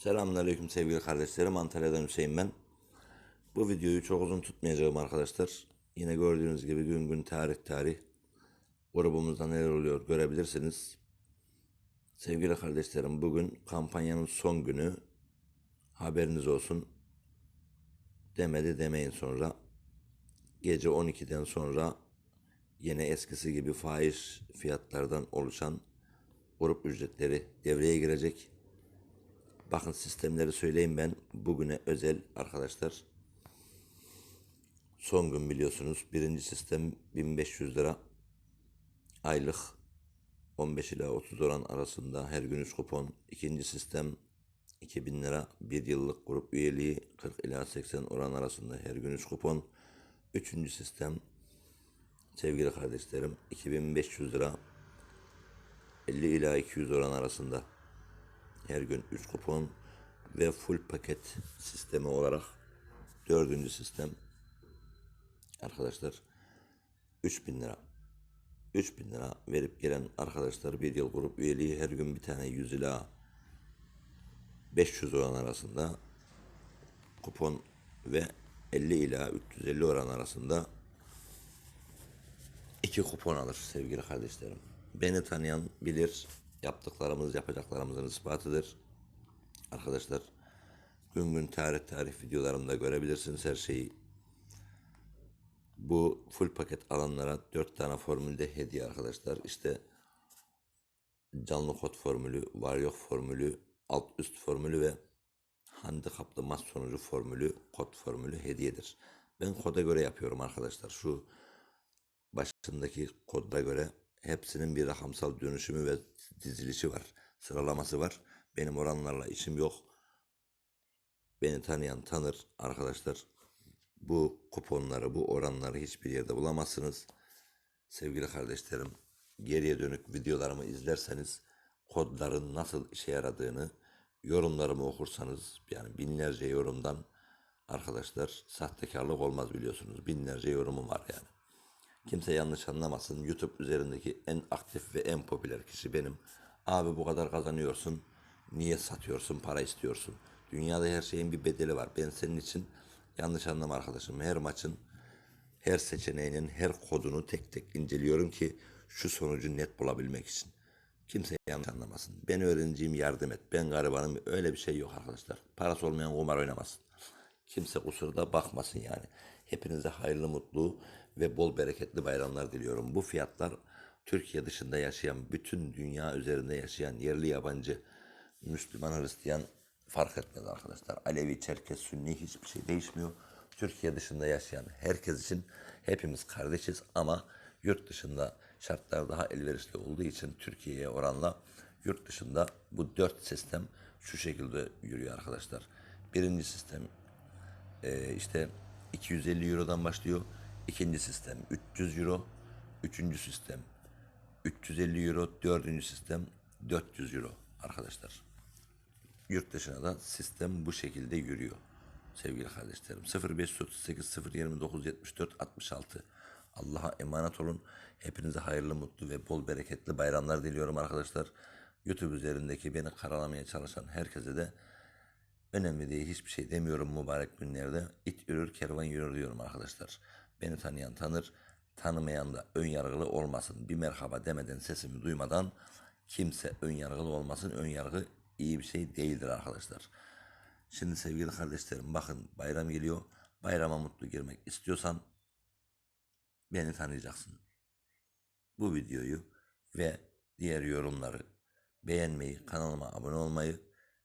Selamünaleyküm sevgili kardeşlerim. Antalya'dan Hüseyin ben. Bu videoyu çok uzun tutmayacağım arkadaşlar. Yine gördüğünüz gibi gün gün tarih tarih grubumuzda neler oluyor görebilirsiniz. Sevgili kardeşlerim bugün kampanyanın son günü. Haberiniz olsun. Demedi demeyin sonra. Gece 12'den sonra yine eskisi gibi faiz fiyatlardan oluşan grup ücretleri devreye girecek. Bakın sistemleri söyleyeyim ben bugüne özel arkadaşlar. Son gün biliyorsunuz birinci sistem 1500 lira aylık 15 ila 30 oran arasında her gün 3 kupon. İkinci sistem 2000 lira bir yıllık grup üyeliği 40 ila 80 oran arasında her gün 3 kupon. Üçüncü sistem sevgili kardeşlerim 2500 lira 50 ila 200 oran arasında her gün 3 kupon ve full paket sistemi olarak dördüncü sistem. Arkadaşlar 3000 lira. 3000 lira verip gelen arkadaşlar bir yıl grup üyeliği her gün bir tane 100 ila 500 oran arasında kupon ve 50 ila 350 oran arasında iki kupon alır sevgili kardeşlerim. Beni tanıyan bilir yaptıklarımız yapacaklarımızın ispatıdır. Arkadaşlar gün gün tarih tarih videolarımda görebilirsiniz her şeyi. Bu full paket alanlara 4 tane formülde hediye arkadaşlar. İşte canlı kod formülü, var yok formülü, alt üst formülü ve handikaplı mas sonucu formülü, kod formülü hediyedir. Ben koda göre yapıyorum arkadaşlar. Şu başındaki kodda göre hepsinin bir rakamsal dönüşümü ve dizilişi var. Sıralaması var. Benim oranlarla işim yok. Beni tanıyan tanır arkadaşlar. Bu kuponları, bu oranları hiçbir yerde bulamazsınız. Sevgili kardeşlerim, geriye dönük videolarımı izlerseniz kodların nasıl işe yaradığını yorumlarımı okursanız yani binlerce yorumdan arkadaşlar sahtekarlık olmaz biliyorsunuz. Binlerce yorumum var yani. Kimse yanlış anlamasın. YouTube üzerindeki en aktif ve en popüler kişi benim. Abi bu kadar kazanıyorsun. Niye satıyorsun? Para istiyorsun. Dünyada her şeyin bir bedeli var. Ben senin için yanlış anlama arkadaşım. Her maçın her seçeneğinin her kodunu tek tek inceliyorum ki şu sonucu net bulabilmek için. Kimse yanlış anlamasın. Ben öğrenciyim yardım et. Ben garibanım. Öyle bir şey yok arkadaşlar. Parası olmayan kumar oynamasın. Kimse kusurda bakmasın yani. Hepinize hayırlı, mutlu ve bol bereketli bayramlar diliyorum. Bu fiyatlar Türkiye dışında yaşayan, bütün dünya üzerinde yaşayan yerli yabancı, Müslüman, Hristiyan fark etmez arkadaşlar. Alevi, Çerkez, Sünni hiçbir şey değişmiyor. Türkiye dışında yaşayan herkes için hepimiz kardeşiz ama yurt dışında şartlar daha elverişli olduğu için Türkiye'ye oranla yurt dışında bu dört sistem şu şekilde yürüyor arkadaşlar. Birinci sistem e, işte 250 Euro'dan başlıyor. İkinci sistem 300 Euro. Üçüncü sistem 350 Euro. Dördüncü sistem 400 Euro arkadaşlar. Yurt dışına da sistem bu şekilde yürüyor. Sevgili kardeşlerim 0538 029 74 66 Allah'a emanet olun. Hepinize hayırlı, mutlu ve bol bereketli bayramlar diliyorum arkadaşlar. YouTube üzerindeki beni karalamaya çalışan herkese de Önemli değil hiçbir şey demiyorum mübarek günlerde. İt yürür kervan yürür diyorum arkadaşlar. Beni tanıyan tanır, tanımayan da ön yargılı olmasın. Bir merhaba demeden sesimi duymadan kimse ön yargılı olmasın. Ön yargı iyi bir şey değildir arkadaşlar. Şimdi sevgili kardeşlerim bakın bayram geliyor. Bayrama mutlu girmek istiyorsan beni tanıyacaksın. Bu videoyu ve diğer yorumları beğenmeyi, kanalıma abone olmayı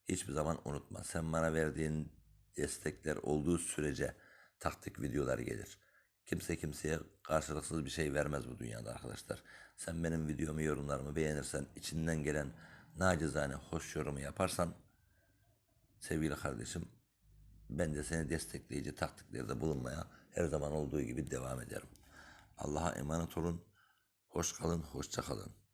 hiçbir zaman unutma. Sen bana verdiğin destekler olduğu sürece taktik videolar gelir. Kimse kimseye karşılıksız bir şey vermez bu dünyada arkadaşlar. Sen benim videomu, yorumlarımı beğenirsen, içinden gelen nacizane hoş yorumu yaparsan sevgili kardeşim ben de seni destekleyici taktiklerde bulunmaya her zaman olduğu gibi devam ederim. Allah'a emanet olun. Hoş kalın, hoşça kalın.